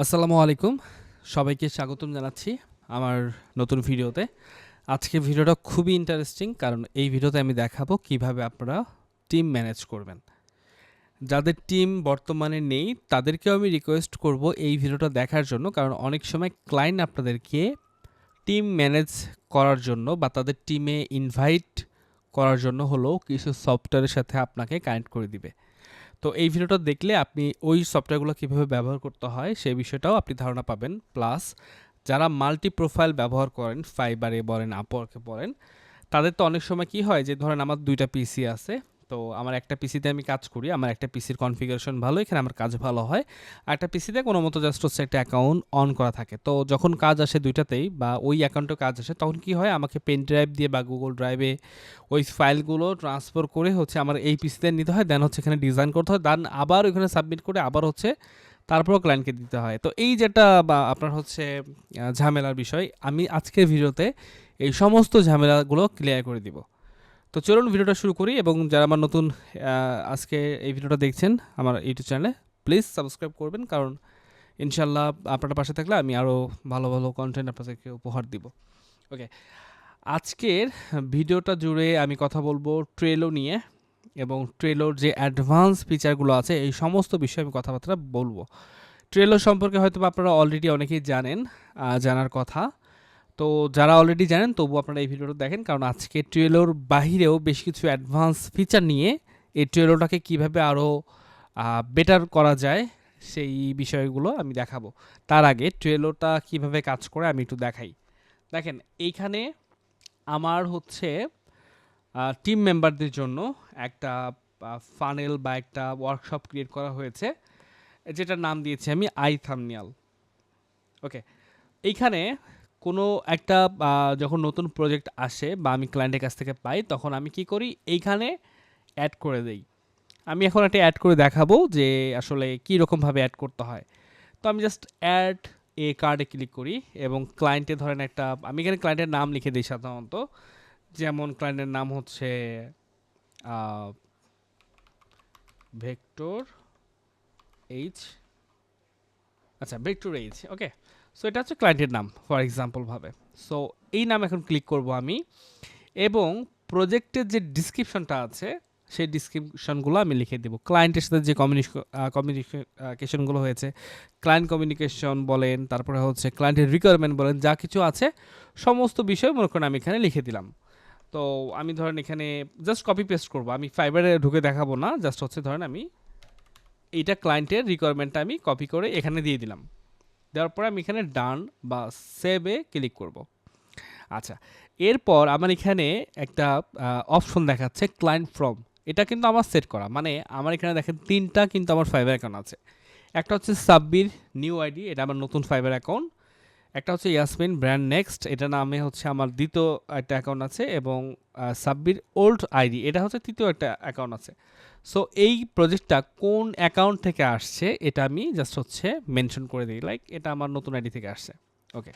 আসসালামু আলাইকুম। সবাইকে স্বাগতম জানাচ্ছি আমার নতুন ভিডিওতে। আজকে ভিডিওটা খুবই ইন্টারেস্টিং কারণ এই ভিডিওতে আমি দেখাবো কীভাবে আপনারা টিম ম্যানেজ করবেন। যাদের টিম বর্তমানে নেই, তাদেরকেও আমি রিকোয়েস্ট করব এই ভিডিওটা দেখার জন্য কারণ অনেক সময় ক্লায়েন্ট আপনাদেরকে টিম ম্যানেজ করার জন্য বা তাদের টিমে ইনভাইট করার জন্য হলো কিছু সফটওয়্যারের সাথে আপনাকে কানেক্ট করে দিবে। তো এই ভিডিওটা দেখলে আপনি ওই সফটওয়্যারগুলো কীভাবে ব্যবহার করতে হয় সেই বিষয়টাও আপনি ধারণা পাবেন। প্লাস যারা মাল্টি প্রোফাইল ব্যবহার করেন, ফাইবারে বলেন, আপওয়ার্কে বলেন, তাদের তো অনেক সময় কি হয় যে ধরেন আমার দুইটা পিসি আছে তো আমার একটা পিসিতে আমি কাজ করি, আমার একটা পিসির কনফিগারেশন ভালো, এখানে আমার কাজ ভালো হয়। আর একটা পিসিতে কোনো মতো জাস্ট হচ্ছে একটা অ্যাকাউন্ট অন করা থাকে। তো যখন কাজ আসে দুইটাতেই বা ওই অ্যাকাউন্টে কাজ আসে, তখন কি হয়? আমাকে পেন ড্রাইভ দিয়ে বা গুগল ড্রাইভে ওই ফাইলগুলো ট্রান্সফার করে হচ্ছে আমার এই পিসিতে নিতে হয় দেন হচ্ছে এখানে ডিজাইন করতে হয় দেন আবার ওইখানে সাবমিট করে আবার হচ্ছে তারপরও ক্লায়েন্টকে দিতে হয়। তো এই যেটা বা আপনার হচ্ছে ঝামেলার বিষয়, আমি আজকের ভিডিওতে এই সমস্ত ঝামেলাগুলো ক্লিয়ার করে দিব। তো চলুন ভিডিওটা শুরু করি এবং যারা আমার নতুন আজকে এই ভিডিওটা দেখছেন আমার ইউটিউব চ্যানেলে প্লিজ সাবস্ক্রাইব করবেন কারণ ইনশাল্লাহ আপনার পাশে থাকলে আমি আরও ভালো ভালো কন্টেন্ট আপনাদেরকে উপহার দিব। ওকে আজকের ভিডিওটা জুড়ে আমি কথা বলব ট্রেলো নিয়ে এবং ট্রেলোর যে অ্যাডভান্স ফিচারগুলো আছে, এই সমস্ত বিষয়ে আমি কথাবার্তা বলব। ট্রেলো সম্পর্কে হয়তো আপনারা অলরেডি অনেকেই জানেন জানার কথা। তো যারা অলরেডি জানেন তবু আপনারা এই ভিডিওটা দেখেন, কারণ আজকে ট্রেলোর বাহিরেও বেশ কিছু অ্যাডভান্স ফিচার নিয়ে এই টুয়েলোটাকে কীভাবে আরও বেটার করা যায় সেই বিষয়গুলো আমি দেখাবো। তার আগে ট্রেলোটা কীভাবে কাজ করে আমি একটু দেখাই। দেখেন, এইখানে আমার হচ্ছে টিম মেম্বারদের জন্য একটা ফানেল বা একটা ওয়ার্কশপ ক্রিয়েট করা হয়েছে, যেটার নাম দিয়েছি আমি আই থামনিয়াল ওকে এইখানে কোনো একটা যখন নতুন প্রজেক্ট আসে বা আমি ক্লায়েন্টের কাছ থেকে পাই, তখন আমি কি করি? এইখানে অ্যাড করে দেই। আমি এখন একটা অ্যাড করে দেখাবো যে আসলে কী রকমভাবে অ্যাড করতে হয়। তো আমি জাস্ট অ্যাড এ কার্ডে ক্লিক করি এবং ক্লায়েন্টে ধরেন একটা, আমি এখানে ক্লায়েন্টের নাম লিখে দিই সাধারণত। যেমন ক্লায়েন্টের নাম হচ্ছে ভেক্টর এইচ আচ্ছা ভেক্টর এইচ ওকে সো এটা হচ্ছে ক্লায়েন্টের নাম ফর এক্সাম্পল ভাবে। সো এই নাম এখন ক্লিক করব আমি এবং প্রজেক্টের যে ডিসক্রিপশনটা আছে, সেই ডিসক্রিপশনগুলো আমি লিখে দেবো। ক্লায়েন্টের সাথে যে কমিউনিকেশনগুলো হয়েছে ক্লায়েন্ট কমিউনিকেশন বলেন, তারপরে হচ্ছে ক্লায়েন্টের রিকোয়ারমেন্ট বলেন, যা কিছু আছে, সমস্ত বিষয় মনে করেন আমি এখানে লিখে দিলাম। তো, আমি ধরেন এখানে জাস্ট কপি পেস্ট করব। আমি ফাইবারে ঢুকে দেখাবো না জাস্ট হচ্ছে ধরেন আমি এইটা ক্লায়েন্টের রিকোয়ারমেন্টটা আমি কপি করে এখানে দিয়ে দিলাম। দেওয়ার পরে আমি এখানে ডান বা সেভে ক্লিক করব। আচ্ছা এরপর আমার এখানে একটা অপশন দেখাচ্ছে ক্লায়েন্ট ফ্রম এটা কিন্তু আমার সেট করা মানে আমার এখানে দেখেন তিনটা কিন্তু আমার ফাইবার অ্যাকাউন্ট আছে। একটা হচ্ছে সাব্বির নিউ আইডি এটা আমার নতুন ফাইবার অ্যাকাউন্ট একটা হচ্ছে ইয়াসমিন ব্র্যান্ড নেক্সট এটা নামে হচ্ছে আমার দ্বিতীয় একটা অ্যাকাউন্ট আছে এবং সাব্বির ওল্ড আইডি এটা হচ্ছে তৃতীয় একটা অ্যাকাউন্ট আছে। সো এই প্রজেক্টটা কোন অ্যাকাউন্ট থেকে আসছে, এটা আমি জাস্ট হচ্ছে মেনশন করে দিই লাইক এটা আমার নতুন আইডি থেকে আসছে। ওকে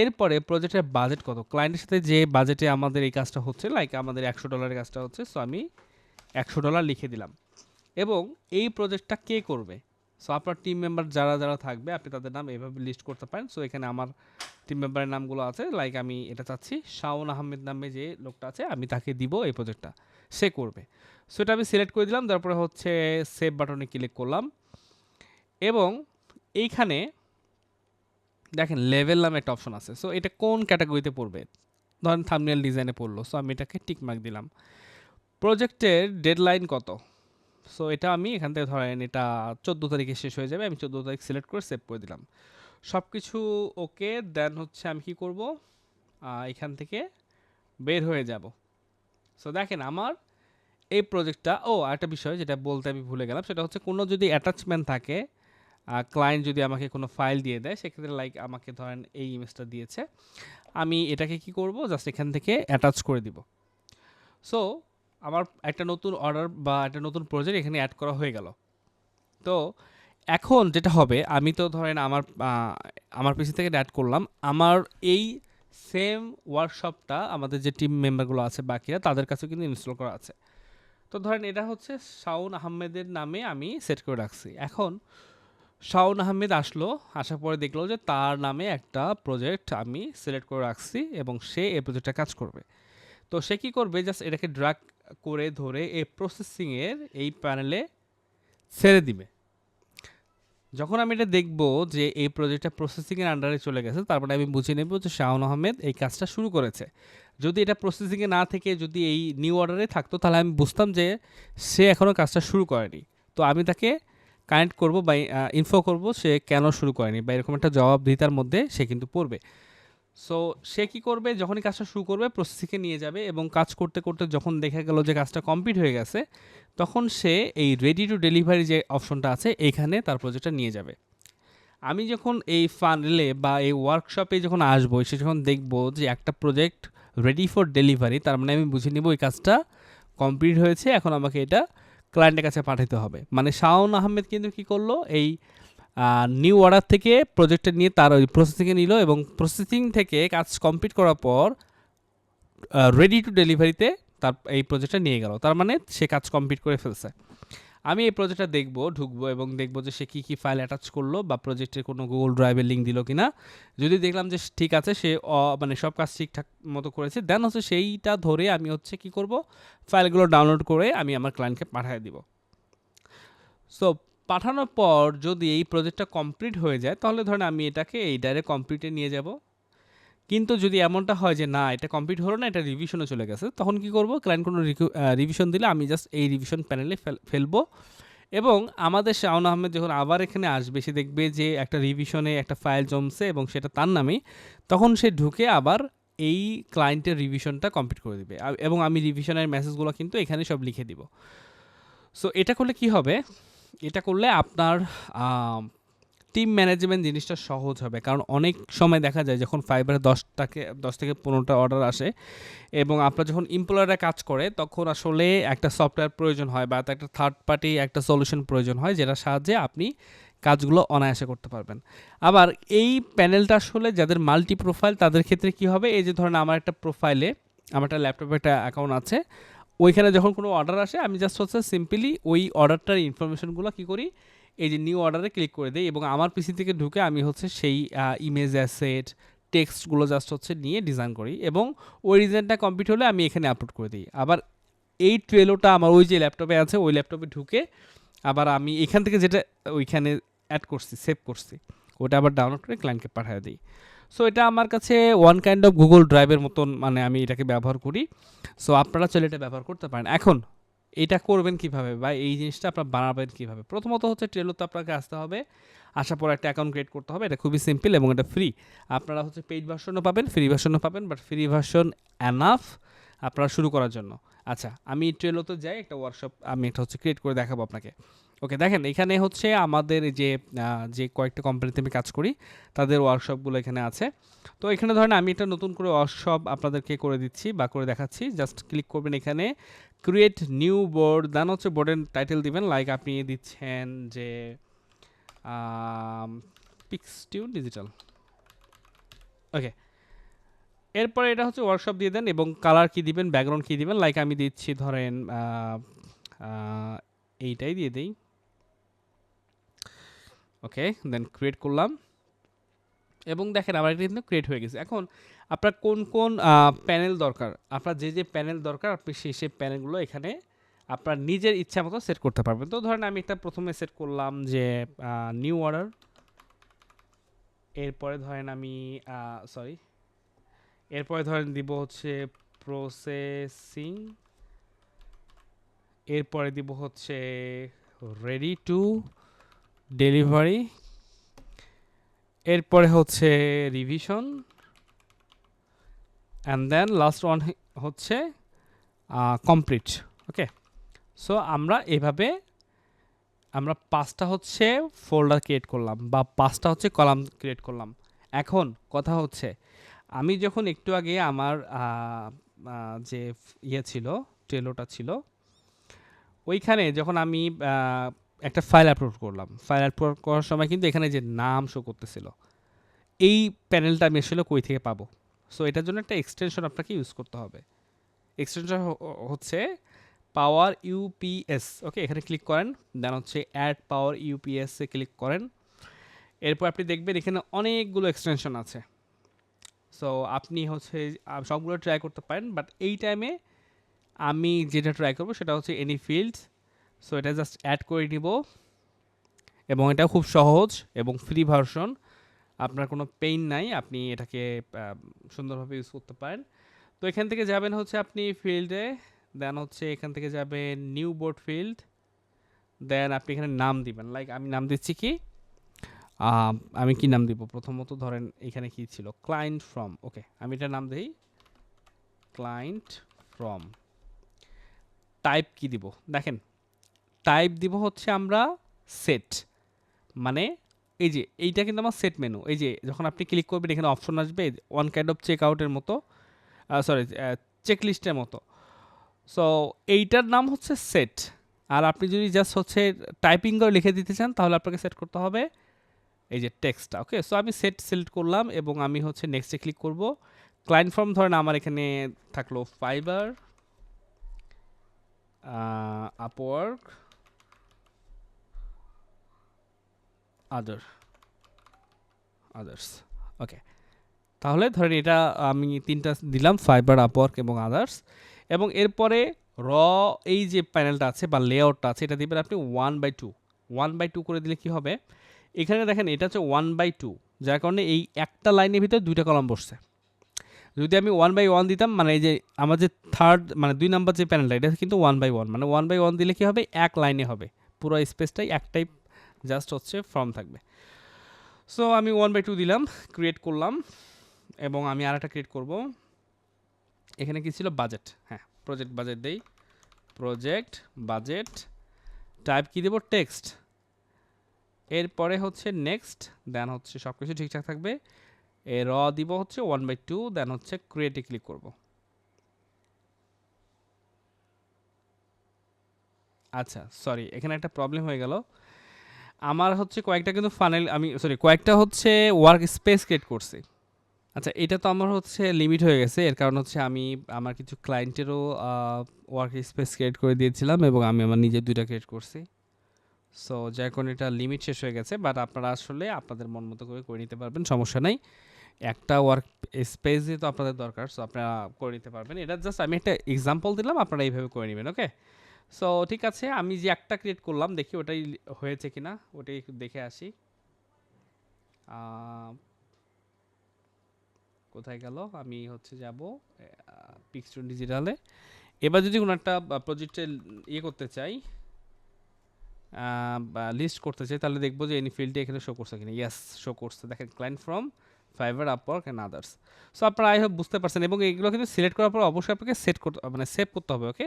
এরপরে প্রজেক্টের বাজেট কত? ক্লায়েন্টের সাথে যে বাজেটে আমাদের এই কাজটা হচ্ছে লাইক আমাদের একশো ডলারের কাজটা হচ্ছে সো আমি একশো ডলার লিখে দিলাম। এবং এই প্রজেক্টটা কে করবে? সো আপনার টিম মেম্বার যারা যারা থাকবে, আপনি তাদের নাম এভাবে লিস্ট করতে পারেন। সো এখানে আমার টিম মেম্বারের নামগুলো আছে। লাইক আমি এটা চাচ্ছি, শাওন আহমেদ নামে যে লোকটা আছে, আমি তাকে দিব এই প্রজেক্টটা সে করবে। সো এটা আমি সিলেক্ট করে দিলাম। তারপরে হচ্ছে সেভ বাটনে ক্লিক করলাম। এবং এইখানে দেখেন লেভেল নামে একটা অপশন আছে। সো এটা কোন ক্যাটাগরিতে পড়বে? ধরেন থামনেল ডিজাইনে পড়ল। সো আমি এটাকে টিক মার্ক দিলাম। প্রজেক্টের ডেডলাইন কত? সো এটা আমি এখান থেকে ধরেন এটা চোদ্দ তারিখে শেষ হয়ে যাবে, আমি চোদ্দ তারিখ সিলেক্ট করে সেভ করে দিলাম। সব কিছু ওকে দেন হচ্ছে আমি কি করব? এখান থেকে বের হয়ে যাব। সো দেখেন আমার এই প্রজেক্টটা ও একটা বিষয় যেটা বলতে আমি ভুলে গেলাম, সেটা হচ্ছে কোনো যদি অ্যাটাচমেন্ট থাকে ক্লায়েন্ট যদি আমাকে কোনো ফাইল দিয়ে দেয়, সেক্ষেত্রে লাইক আমাকে ধরেন এই ইমেজটা দিয়েছে। আমি এটাকে কি করব? জাস্ট এখান থেকে অ্যাটাচ করে দিব। সো আমার একটা নতুন অর্ডার বা একটা নতুন প্রজেক্ট এখানে অ্যাড করা হয়ে গেল। তো এখন যেটা হবে, আমি তো ধরেন আমার আমার পিসি থেকে অ্যাড করলাম। আমার এই সেম ওয়ার্কশপটা আমাদের যে টিম মেম্বারগুলো আছে, বাকিরা, তাদের কাছে কিন্তু ইনস্টল করা আছে। তো ধরেন এটা হচ্ছে শাওন আহমেদের নামে আমি সেট করে রাখছি। এখন শাওন আহমেদ আসলো, আসার পরে দেখল যে তার নামে একটা প্রজেক্ট আমি সিলেক্ট করে রাখছি এবং সে এই প্রজেক্টটা কাজ করবে। তো সে কী করবে? জাস্ট এটাকে ড্রাগ করে ধরে এই প্রসেসিংয়ের এই প্যানেলে ছেড়ে দিবে। যখন আমি এটা দেখব যে এই প্রজেক্টটা প্রসেসিংয়ের আন্ডারে চলে গেছে, তারপরে আমি বুঝে নেব যে শাওন আহমেদ এই কাজটা শুরু করেছে। যদি এটা প্রসেসিংয়ে না থেকে যদি এই নিউ অর্ডারে থাকতো, তাহলে আমি বুঝতাম যে সে এখনও কাজটা শুরু করেনি। তো আমি তাকে কানেক্ট করব বা ইনফো করব সে কেন শুরু করেনি বা এরকম একটা জবাবদিহিতার মধ্যে সে কিন্তু পড়বে। সো সে কি করবে? যখনই কাজটা শুরু করবে প্রসেসিংয়ে নিয়ে যাবে এবং কাজ করতে করতে যখন দেখা গেল যে কাজটা কমপ্লিট হয়ে গেছে, তখন সে এই রেডি টু ডেলিভারি যে অপশনটা আছে, এইখানে তার প্রজেক্টটা নিয়ে যাবে। আমি যখন এই ফানেলে বা এই ওয়ার্কশপে যখন আসব সে যখন দেখব যে একটা প্রজেক্ট রেডি ফর ডেলিভারি তার মানে আমি বুঝে নিব এই কাজটা কমপ্লিট হয়েছে, এখন আমাকে এটা ক্লায়েন্টের কাছে পাঠাতে হবে। মানে শাওন আহমেদ কিন্তু কী করল? এই নিউ অর্ডার থেকে প্রজেক্টটা নিয়ে তার ওই প্রসেসিংয়ে নিল এবং প্রসেসিং থেকে কাজ কমপ্লিট করার পর রেডি টু ডেলিভারিতে তার এই প্রজেক্টটা নিয়ে গেল। তার মানে সে কাজ কমপ্লিট করে ফেলছে। আমি এই প্রজেক্টটা দেখব, ঢুকবো এবং দেখব যে সে কী কী ফাইল অ্যাটাচ করল বা প্রজেক্টের কোনো গুগল ড্রাইভের লিঙ্ক দিল কিনা। যদি দেখলাম যে ঠিক আছে, সে মানে সব কাজ ঠিকঠাক মতো করেছে দেন হচ্ছে সেইটা ধরে আমি হচ্ছে কি করব? ফাইলগুলো ডাউনলোড করে আমি আমার ক্লায়েন্টকে পাঠিয়ে দিব। সো পাঠানোর পর যদি এই প্রজেক্টটা কমপ্লিট হয়ে যায়, তাহলে ধরেন আমি এটাকে এই ডাইরেক্ট কমপ্লিটে নিয়ে যাব। কিন্তু যদি এমনটা হয় যে না, এটা কমপ্লিট হলো না, এটা রিভিশনে চলে গেছে, তখন কি করব? ক্লায়েন্ট কোনো রিভিশন দিলে আমি জাস্ট এই রিভিশন প্যানেলে ফেলব। এবং আমাদের শাওন আহমেদ যখন আবার এখানে আসবে, সে দেখবে যে একটা রিভিশনে একটা ফাইল জমছে এবং সেটা তার নামে, তখন সে ঢুকে আবার এই ক্লায়েন্টের রিভিশনটা কমপ্লিট করে দেবে। এবং আমি রিভিশনের মেসেজগুলো কিন্তু এখানে সব লিখে দিব। সো এটা করলে কি হবে? এটা করলে আপনার টিম ম্যানেজমেন্ট জিনিসটা সহজ হবে। কারণ অনেক সময় দেখা যায় যখন ফাইবারে দশটাকে, দশ থেকে পনেরোটা অর্ডার আসে এবং আপনার যখন এমপ্লয়াররা কাজ করে, তখন আসলে একটা সফটওয়্যার প্রয়োজন হয় বা একটা থার্ড পার্টি একটা সলিউশন প্রয়োজন হয় যেটার সাহায্যে আপনি কাজগুলো অনায়াসে করতে পারবেন। আবার এই প্যানেলটা আসলে যাদের মাল্টি প্রোফাইল তাদের ক্ষেত্রে কি হবে? এই যে ধরেন আমার একটা প্রোফাইলে আমার একটা ল্যাপটপে একটা অ্যাকাউন্ট আছে। ওইখানে যখন কোনো অর্ডার আসে, আমি জাস্ট হচ্ছে সিম্পলি ওই অর্ডারটার ইনফরমেশনগুলো কী করি? এই যে নিউ অর্ডারে ক্লিক করে দিই এবং আমার পিসি থেকে ঢুকে আমি হচ্ছে সেই ইমেজ অ্যাসেট টেক্সটগুলো জাস্ট হচ্ছে নিয়ে ডিজাইন করি এবং ওই ডিজাইনটা কমপ্লিট হলে আমি এখানে আপলোড করে দিই। আবার এই ট্রেলোটা আমার ওই যে ল্যাপটপে আছে, ওই ল্যাপটপে ঢুকে আবার আমি এখান থেকে যেটা ওইখানে অ্যাড করছি সেভ করছি, ওটা আবার ডাউনলোড করে ক্লায়েন্টকে পাঠিয়ে দিই। সো এটা আমার কাছে ওয়ান কাইন্ড অফ গুগল ড্রাইভের মতন মানে আমি এটাকে ব্যবহার করি। সো আপনারা চলে এটা ব্যবহার করতে পারেন। এখন, এটা করবেন কীভাবে বা এই জিনিসটা আপনার বানাবেন কীভাবে? প্রথমত হচ্ছে ট্রেলোতে আপনাকে আসতে হবে। আসার পর একটা অ্যাকাউন্ট ক্রিয়েট করতে হবে। এটা খুবই সিম্পল এবং এটা ফ্রি আপনারা হচ্ছে পেইড ভার্সনও পাবেন ফ্রি ভার্সনও পাবেন বাট ফ্রি ভার্সন অ্যানাফ আপনারা শুরু করার জন্য। আচ্ছা আমি ট্রেলোতে যাই, একটা ওয়ার্কশপ আমি এটা হচ্ছে ক্রিয়েট করে দেখাবো আপনাকে। ওকে, দেখেন এখানে হচ্ছে আমাদের যে যে কয়েকটা কোম্পানিতে আমি কাজ করি, তাদের ওয়ার্কশপগুলো এখানে আছে। তো এখানে ধরেন আমি একটা নতুন করে ওয়ার্কশপ আপনাদেরকে করে দিচ্ছি বা করে দেখাচ্ছি। জাস্ট ক্লিক করবেন এখানে ক্রিয়েট নিউ বোর্ড দেন হচ্ছে বোর্ডের টাইটেল দিবেন লাইক আপনি দিচ্ছেন যে পিক্সটিউ ডিজিটাল ওকে, এরপরে এটা হচ্ছে ওয়ার্কশপ দিয়ে দেন এবং কালার কী দিবেন ব্যাকগ্রাউন্ড কী দিবেন লাইক আমি দিচ্ছি ধরেন এইটাই দিয়ে দিই। ওকে দেন ক্রিয়েট করলাম। এবং দেখেন আমার এটা কিন্তু ক্রিয়েট হয়ে গেছে। এখন আপনার কোন কোন প্যানেল দরকার? আপনার যে যে প্যানেল দরকার, আপনি সেই সেই প্যানেলগুলো এখানে আপনার নিজের ইচ্ছা মতো সেট করতে পারবেন। তো ধরেন আমি একটা প্রথমে সেট করলাম যে নিউ অর্ডার এরপরে ধরেন আমি সরি এরপরে ধরেন দিব হচ্ছে প্রসেসিং এরপরে দিব হচ্ছে রেডি টু ডেলিভারি। এরপরে হচ্ছে revision. And then last one হচ্ছে কমপ্লিট ওকে সো আমরা এভাবে, আমরা পাঁচটা হচ্ছে ফোল্ডার ক্রিয়েট করলাম বা পাঁচটা হচ্ছে কলাম ক্রিয়েট করলাম। এখন কথা হচ্ছে, আমি যখন একটু আগে আমার যে ইয়ে ছিল টেলোটা ছিল, ওইখানে যখন আমি একটা ফাইল আপলোড করলাম। ফাইল আপলোড করার সময় কিন্তু এখানে যে নাম শো করতেছিল, এই প্যানেলটা আমি আসলে কই থেকে পাবো? সো এটার জন্য একটা এক্সটেনশন আপনাকে ইউজ করতে হবে। এক্সটেনশন হচ্ছে পাওয়ার ইউপিএস ওকে এখানে ক্লিক করেন দেন হচ্ছে অ্যাড পাওয়ার ইউপিএস ক্লিক করেন। এরপর আপনি দেখবেন এখানে অনেকগুলো এক্সটেনশন আছে। সো আপনি হচ্ছে সবগুলো ট্রাই করতে পারেন বাট এই টাইমে আমি যেটা ট্রাই করব সেটা হচ্ছে এনি ফিল্ড সো এটা জাস্ট অ্যাড করে নিব। এবং এটা খুব সহজ এবং ফ্রি ভার্সন আপনার কোনো পেইন নাই, আপনি এটাকে সুন্দরভাবে ইউজ করতে পারেন। তো এখান থেকে যাবেন হচ্ছে আপনি ফিল্ডে দেন হচ্ছে এখান থেকে যাবেন নিউ বোর্ড ফিল্ড দেন আপনি এখানে নাম দিবেন। লাইক আমি নাম দিচ্ছি কি? আমি কি নাম দিব? প্রথমত ধরেন এখানে কি ছিল? ক্লায়েন্ট ফ্রম ওকে আমি এটা নাম দিই। ক্লায়েন্ট ফ্রম টাইপ কি দিব? দেখেন টাইপ দিব হচ্ছে আমরা সেট মানে এই যে, এইটা কিন্তু আমার সেট মেনু এই যে, যখন আপনি ক্লিক করবেন, এখানে অপশন আসবে ওয়ান কাইন্ড অফ চেক আউটের মতো সরি চেক লিস্টের মতো। সো এইটার নাম হচ্ছে সেট আর আপনি যদি জাস্ট হচ্ছে টাইপিং করে লিখে দিতে চান, তাহলে আপনাকে সেট করতে হবে এই যে টেক্সটটা ওকে সো আমি সেট সিলেক্ট করলাম এবং আমি হচ্ছে নেক্সটে ক্লিক করব। ক্লায়েন্ট ফর্ম ধরেন আমার এখানে থাকল Fiverr Upwork other others okay তাহলে ধরেন এটা আমি তিনটা দিলাম ফাইবার আপওয়ার্ক এবং আদার্স এবং এরপরে র, এই যে প্যানেলটা আছে বা লেআউটটা আছে, এটা দিবেন আপনি one by two one by two করে দিলে কি হবে? এখানে দেখেন এটা হচ্ছে ওয়ান বাই টু যার কারণে এই একটা লাইনের ভিতরে দুইটা কলাম বসছে। যদি আমি ওয়ান বাই ওয়ান দিতাম মানে এই যে আমার যে থার্ড মানে দুই নাম্বার যে প্যানেলটা এটা কিন্তু ওয়ান বাই ওয়ান মানে ওয়ান বাই ওয়ান দিলে কি হবে? এক লাইনে হবে। পুরো স্পেসটাই একটাই জাস্ট হচ্ছে ফর্ম থাকবে। সো আমি ওয়ান বাই টু দিলাম ক্রিয়েট করলাম এবং আমি আর একটা ক্রিয়েট করব। এখানে কি ছিল? বাজেট হ্যাঁ প্রজেক্ট বাজেট দেই। প্রজেক্ট বাজেট টাইপ কি দেব? টেক্সট এরপরে হচ্ছে নেক্সট দেন হচ্ছে সব কিছু ঠিকঠাক থাকবে। এ র দিব হচ্ছে ওয়ান বাই টু দেন হচ্ছে ক্রিয়েটে ক্লিক করব। আচ্ছা সরি এখানে একটা প্রবলেম হয়ে গেল। আমার হচ্ছে কয়েকটা কিন্তু ফানেল আমি সরি কয়েকটা হচ্ছে ওয়ার্ক স্পেস ক্রিয়েট করছি। আচ্ছা এটা তো আমার হচ্ছে লিমিট হয়ে গেছে। এর কারণ হচ্ছে আমি আমার কিছু ক্লায়েন্টেরও ওয়ার্ক স্পেস ক্রিয়েট করে দিয়েছিলাম এবং আমি আমার নিজের দুইটা ক্রিয়েট করছি। সো যার কারণে এটা লিমিট শেষ হয়ে গেছে বাট আপনারা আসলে আপনাদের মন মতো করে করে নিতে পারবেন, সমস্যা নাই। একটা ওয়ার্ক স্পেস তো আপনাদের দরকার সো আপনারা করে নিতে পারবেন। এটা জাস্ট আমি একটা এক্সাম্পল দিলাম, আপনারা এইভাবে করে নেবেন ওকে সো ঠিক আছে, আমি যে একটা ক্রিয়েট করলাম, দেখি ওটাই হয়েছে কিনা, ওটাই একটু দেখে আসি। কোথায় গেল? আমি হচ্ছে যাব পিক্সটন ডিজিটালে এবার যদি কোনো একটা প্রজেক্টে ইয়ে করতে চাই লিস্ট করতে চাই, তাহলে দেখব যে এনি ফিল্ডে এখানে শো করছে কিনা। ইয়াস শো করছে। দেখেন client from Fiverr Upwork and others so আপনারা আই হোপ বুঝতে পারছেন। এবং এগুলো কিন্তু সিলেক্ট করার পর অবশ্যই আপনাকে সেট করতে মানে সেভ করতে হবে ওকে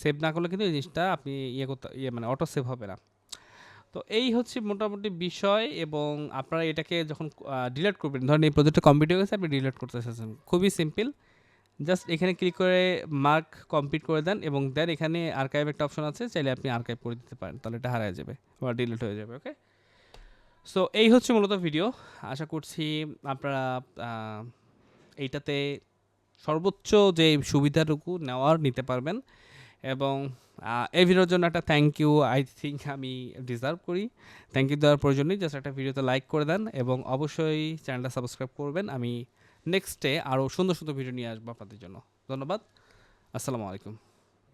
সেভ না করলে কিন্তু এই জিনিসটা আপনি ইয়ে করতে ইয়ে মানে অটো সেভ হবে না। তো এই হচ্ছে মোটামুটি বিষয় এবং আপনারা এটাকে যখন ডিলেট করবেন, ধরেন এই প্রজেক্টটা কমপ্লিট হয়ে গেছে, আপনি ডিলিট করতে চাচ্ছেন। খুবই সিম্পল জাস্ট এখানে ক্লিক করে মার্ক কমপ্লিট করে দেন এবং দেন এখানে আর্কাইভ একটা অপশন আছে, চাইলে আপনি আর্কাইভ করে দিতে পারেন, তাহলে এটা হারায় যাবে বা ডিলিট হয়ে যাবে ওকে সো এই হচ্ছে মূলত ভিডিও আশা করছি আপনারা এইটাতে সর্বোচ্চ যে সুবিধাটুকু নেওয়ার, নিতে পারবেন। এবং এই ভিডিওর জন্য একটা থ্যাংক ইউ আই থিঙ্ক আমি ডিজার্ভ করি। থ্যাংক ইউ দেওয়ার প্রয়োজন নেই জাস্ট একটা ভিডিওতে লাইক করে দেন এবং অবশ্যই চ্যানেলটা সাবস্ক্রাইব করবেন। আমি নেক্সট ডে আরও সুন্দর সুন্দর ভিডিও নিয়ে আসব আপনাদের জন্য। ধন্যবাদ। আসসালামু আলাইকুম।